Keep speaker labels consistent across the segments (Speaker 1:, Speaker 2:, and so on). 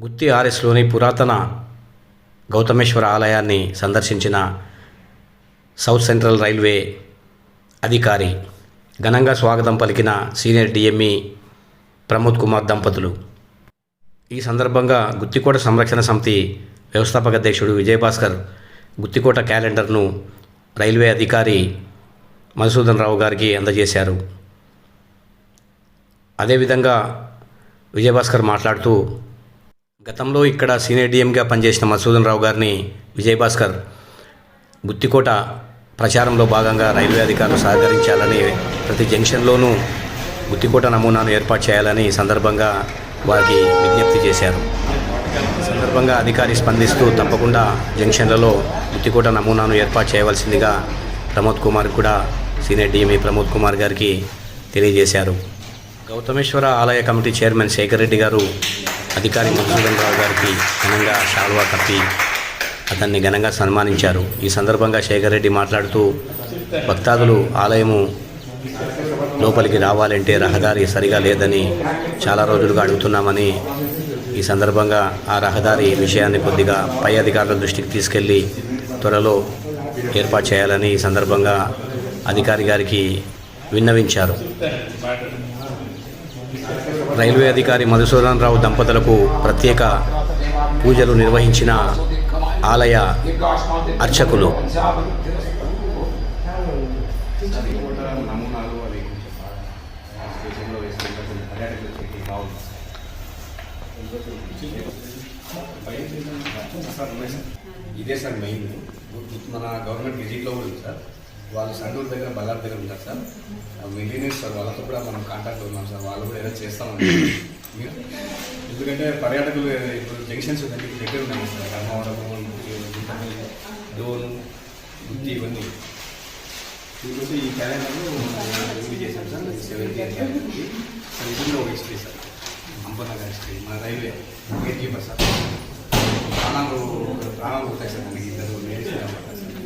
Speaker 1: గుత్తి ఆర్ఎస్లోని పురాతన గౌతమేశ్వర ఆలయాన్ని సందర్శించిన సౌత్ సెంట్రల్ రైల్వే అధికారి. ఘనంగా స్వాగతం పలికిన సీనియర్ డిఎంఈ ప్రమోద్ కుమార్ దంపతులు. ఈ సందర్భంగా గుత్తికోట సంరక్షణ సమితి వ్యవస్థాపక అధ్యక్షుడు విజయభాస్కర్ గుత్తికోట క్యాలెండర్ను రైల్వే అధికారి మధుసూదన్ రావు గారికి అందజేశారు. అదేవిధంగా విజయభాస్కర్ మాట్లాడుతూ గతంలో ఇక్కడ సీనియర్ డిఎంగా పనిచేసిన మధుసూదన్ రావు గారిని విజయభాస్కర్ బుత్తికోట ప్రచారంలో భాగంగా రైల్వే అధికారులు సహకరించాలని ప్రతి జంక్షన్లోనూ బుత్తికోట నమూనాను ఏర్పాటు చేయాలని ఈ సందర్భంగా వారికి విజ్ఞప్తి చేశారు. ఈ సందర్భంగా అధికారి స్పందిస్తూ తప్పకుండా జంక్షన్లలో బుత్తికోట నమూనాను ఏర్పాటు చేయవలసిందిగా ప్రమోద్ కుమార్ కూడా సీనియర్ డిఎంఈ ప్రమోద్ కుమార్ గారికి తెలియజేశారు. గౌతమేశ్వర ఆలయ కమిటీ చైర్మన్ శేఖర్ రెడ్డి గారు అధికారి మధుసూదన్ రావు గారికి ఘనంగా షాల్వా కప్పి అతన్ని ఘనంగా సన్మానించారు. ఈ సందర్భంగా శేఖర్ రెడ్డి మాట్లాడుతూ భక్తాదులు ఆలయము లోపలికి రావాలంటే రహదారి సరిగా లేదని చాలా రోజులుగా అడుగుతున్నామని ఈ సందర్భంగా ఆ రహదారి విషయాన్ని కొద్దిగా పై అధికారుల దృష్టికి తీసుకెళ్ళి త్వరలో ఏర్పాటు చేయాలని ఈ సందర్భంగా అధికారి గారికి విన్నవించారు. రైల్వే అధికారి మధుసూదన్ రావు దంపతులకు ప్రత్యేక పూజలు నిర్వహించిన ఆలయ అర్చకులు.
Speaker 2: ఇదే సార్ మెయిన్. మన గవర్నమెంట్ విజిట్లో కూడా సార్. వాళ్ళు సండూరు దగ్గర బల్లార్ దగ్గర ఉంటారు సార్. మిలీనియర్స్ సార్ వాళ్ళతో కూడా మనం కాంటాక్ట్ ఉన్నాం సార్. వాళ్ళు కూడా ఏదో చేస్తామని. మీరు ఎందుకంటే పర్యాటకులు ఇప్పుడు జంక్షన్స్ దగ్గర దగ్గర ఉన్నాయి సార్. ధర్మవరము గుంటపల్లి, డోను గుత్తి ఇవన్నీ. ఈరోజు ఈ క్యాలెండర్లో రిలీజ్ చేశాం సార్. ఇయర్ క్యాలెండర్కి సార్ ఇది ఒక హిస్టరీ సార్. అంబనగర్ హిస్టరీ మన రైల్వే గేట్ కీపర్ సార్. ప్రాణాలు ప్రాణాలు పోతాయి సార్ మనకి ఇద్దరు సార్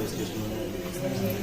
Speaker 2: Тобто,